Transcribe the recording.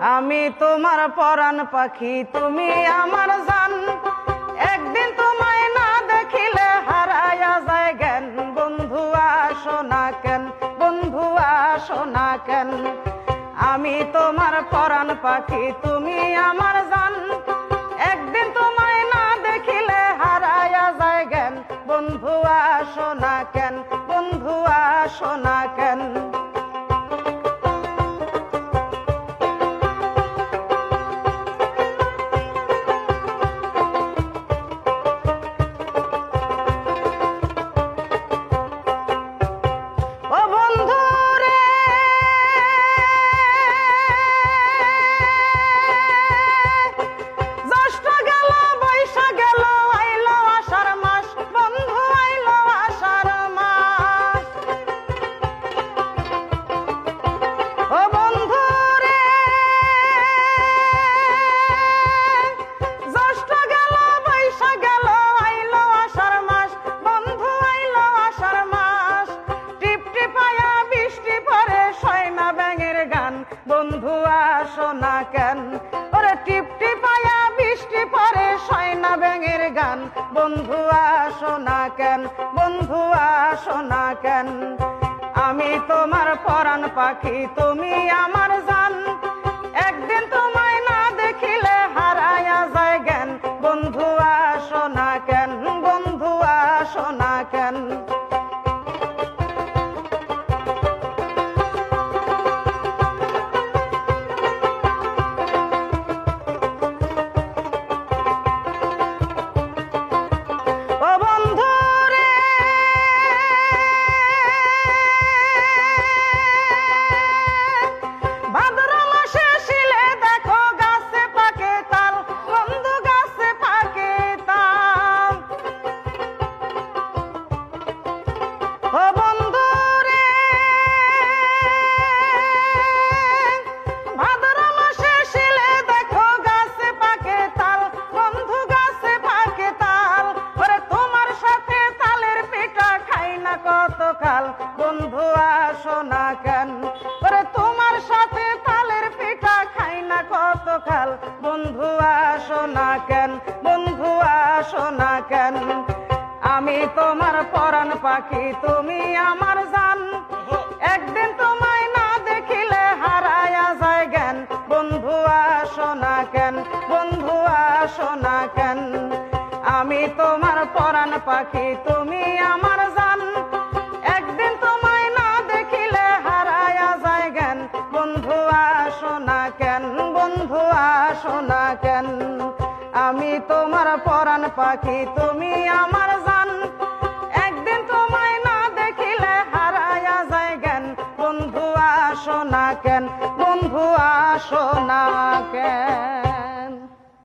আমি তোমার পরাণ পাখি, তুমি আমার জান। একদিন তোমায় না দেখিলে হারায়া যায় জ্ঞান। বন্ধু আসো না কেন, বন্ধু আসো না কেন। আমি তোমার পরাণ পাখি, তুমি আমার জান। একদিন তোমায় না দেখিলে হারায়া যায় জ্ঞান। বন্ধু আসো না কেন, বন্ধু আসো না বন্ধু, আসো না কেন? ওরে টিপটি পায়া বৃষ্টি পরে, সয়না ব্যাঙের গান। বন্ধু, আসো না কেন? বন্ধু, আসো না কেন? আমি তোমার পরাণ পাখি, তুমি আমার জান। খাই না কত কাল বন্ধু আসো না কেন? ওরে তোমার সাথে তালের পিঠা খাই না কত কাল বন্ধু আসো না কেন? বন্ধু আসো না কেন? আমি তোমার পরাণ পাখি, তুমি আমার জান। একদিন তোমায় না দেখিলে হারায়া যায় জ্ঞান। বন্ধু আসো না কেন? বন্ধু আসো না কেন? আমি তোমার পরাণ পাখি, তুমি আমার কেন বন্ধু? আসো না কেন? আমি তোমার পরাণ পাখি, তুমি আমার জান। একদিন তোমায় না দেখিলে হারায়া যায় জ্ঞান। বন্ধু, আসো না কেন? বন্ধু, আসো না কেন?